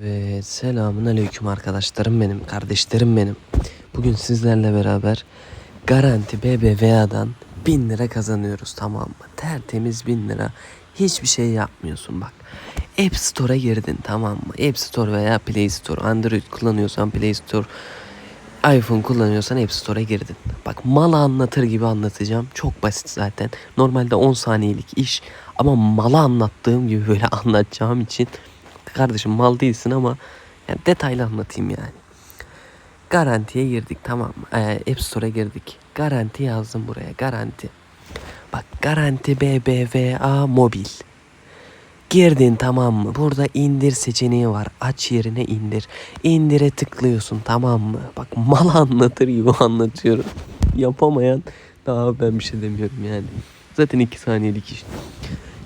Ve selamun aleyküm arkadaşlarım benim, kardeşlerim benim. Bugün sizlerle beraber Garanti BBVA'dan 1000 lira kazanıyoruz tamam mı? Tertemiz 1000 lira. Hiçbir şey yapmıyorsun bak. App Store'a girdin tamam mı? App Store veya Play Store. Android kullanıyorsan Play Store. iPhone kullanıyorsan App Store'a girdin. Bak malı anlatır gibi anlatacağım. Çok basit zaten. Normalde 10 saniyelik iş. Ama malı anlattığım gibi böyle anlatacağım için kardeşim mal değilsin ama yani detaylı anlatayım yani. Garantiye girdik tamam? Ee, App Store'a girdik. Garanti yazdım buraya garanti. Bak garanti BBVA mobil. Girdin tamam mı? Burada indir seçeneği var. Aç yerine indir. İndire tıklıyorsun tamam mı? Bak mal anlatır gibi anlatıyorum. Yapamayan daha ben bir şey demiyorum yani. Zaten iki saniyelik iş.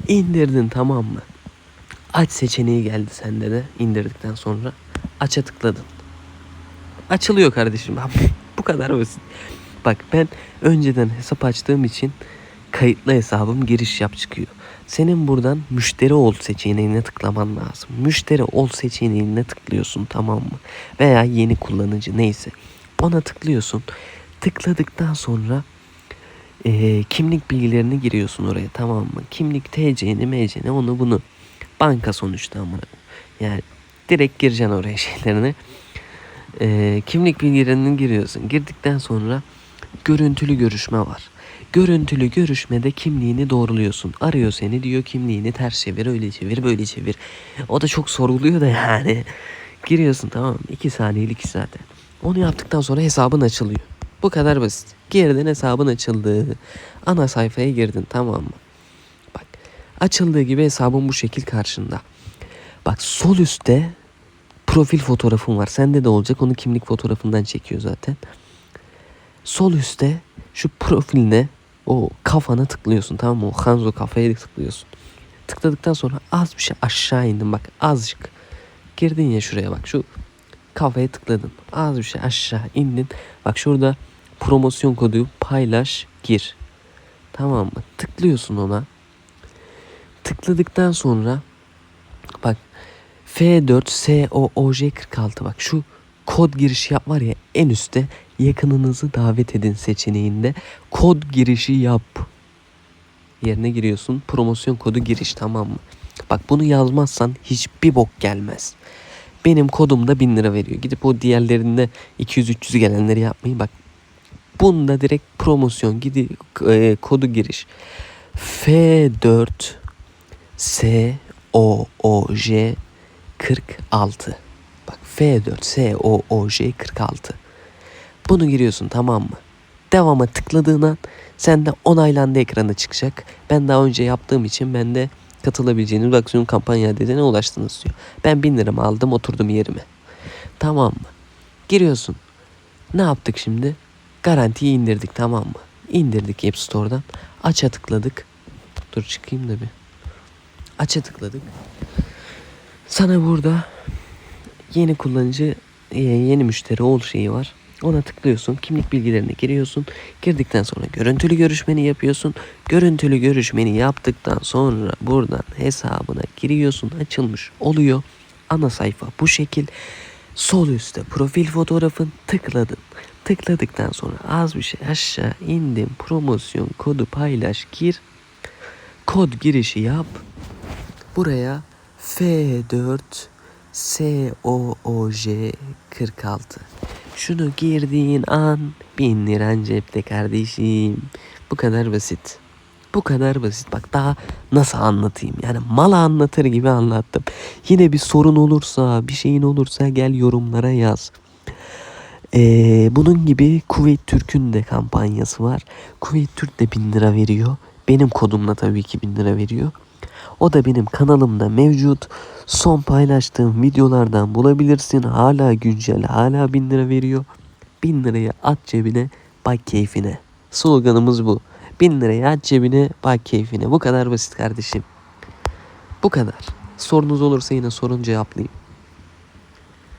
İndirdin tamam mı? Aç seçeneği geldi sende de indirdikten sonra. Aç'a tıkladın. Açılıyor kardeşim. Bu kadar basit. Bak ben önceden hesap açtığım için kayıtlı hesabım giriş yap çıkıyor. Senin buradan müşteri ol seçeneğine tıklaman lazım. Müşteri ol seçeneğine tıklıyorsun tamam mı? Veya yeni kullanıcı neyse. Ona tıklıyorsun. Tıkladıktan sonra eee, kimlik bilgilerini giriyorsun oraya tamam mı? Kimlik TC'ni MC'ni onu bunu. Banka sonuçta ama. Yani direkt gireceksin oraya şeylerini. Eee, kimlik bilgilerini giriyorsun. Girdikten sonra görüntülü görüşme var. Görüntülü görüşmede kimliğini doğruluyorsun. Arıyor seni diyor kimliğini ters çevir öyle çevir böyle çevir. O da çok sorguluyor da yani. Giriyorsun tamam mı? 2 saniyelik zaten. Onu yaptıktan sonra hesabın açılıyor. Bu kadar basit. Girdin hesabın açıldı. Ana sayfaya girdin tamam mı? Açıldığı gibi hesabın bu şekil karşında. Bak sol üstte profil fotoğrafın var. Sende de olacak. Onu kimlik fotoğrafından çekiyor zaten. Sol üstte şu profiline o kafana tıklıyorsun tamam mı? O Hanzo kafaya tıklıyorsun. Tıkladıktan sonra az bir şey aşağı indin bak azıcık. Girdin ya şuraya bak şu kafaya tıkladın. Az bir şey aşağı indin. Bak şurada promosyon kodu paylaş gir. Tamam mı? Tıklıyorsun ona. Tıkladıktan sonra bak F4SOOJ46 bak şu kod girişi yap var ya en üstte yakınınızı davet edin seçeneğinde kod girişi yap yerine giriyorsun promosyon kodu giriş tamam mı? Bak bunu yazmazsan hiçbir bok gelmez. Benim kodumda 1000 lira veriyor. Gidip o diğerlerinde 200-300 gelenleri yapmayın. Bak bunda direkt promosyon gidi e, kodu giriş. F4 S O O J 46. Bak F4 S O O J 46. Bunu giriyorsun tamam mı? Devama tıkladığın an sende onaylandı ekranı çıkacak. Ben daha önce yaptığım için ben de katılabileceğiniz aksiyon kampanya adedine ulaştınız diyor. Ben 1000 liramı aldım oturdum yerime. Tamam mı? Giriyorsun. Ne yaptık şimdi? Garantiyi indirdik tamam mı? İndirdik App Store'dan. Aç'a tıkladık. Dur çıkayım da bir. Aç'a tıkladık. Sana burada yeni kullanıcı e, yeni müşteri ol şeyi var. Ona tıklıyorsun. Kimlik bilgilerini giriyorsun. Girdikten sonra görüntülü görüşmeni yapıyorsun. Görüntülü görüşmeni yaptıktan sonra buradan hesabına giriyorsun. Açılmış oluyor. Ana sayfa bu şekil. Sol üstte profil fotoğrafın tıkladın. Tıkladıktan sonra az bir şey aşağı indim. Promosyon kodu paylaş gir. Kod girişi yap. Buraya F4 SOOJ 46. Şunu girdiğin an bin liran cepte kardeşim. Bu kadar basit. Bu kadar basit. Bak daha nasıl anlatayım? Yani mal anlatır gibi anlattım. Yine bir sorun olursa, bir şeyin olursa gel yorumlara yaz. Ee, bunun gibi Kuveyt Türk'ün de kampanyası var. Kuveyt Türk de 1000 lira veriyor. Benim kodumla tabii ki 1000 lira veriyor. O da benim kanalımda mevcut. Son paylaştığım videolardan bulabilirsin. Hala güncel, hala 1000 lira veriyor. 1000 lirayı at cebine, bak keyfine. Sloganımız bu. 1000 lirayı at cebine, bak keyfine. Bu kadar basit kardeşim. Bu kadar. Sorunuz olursa yine sorun cevaplayayım.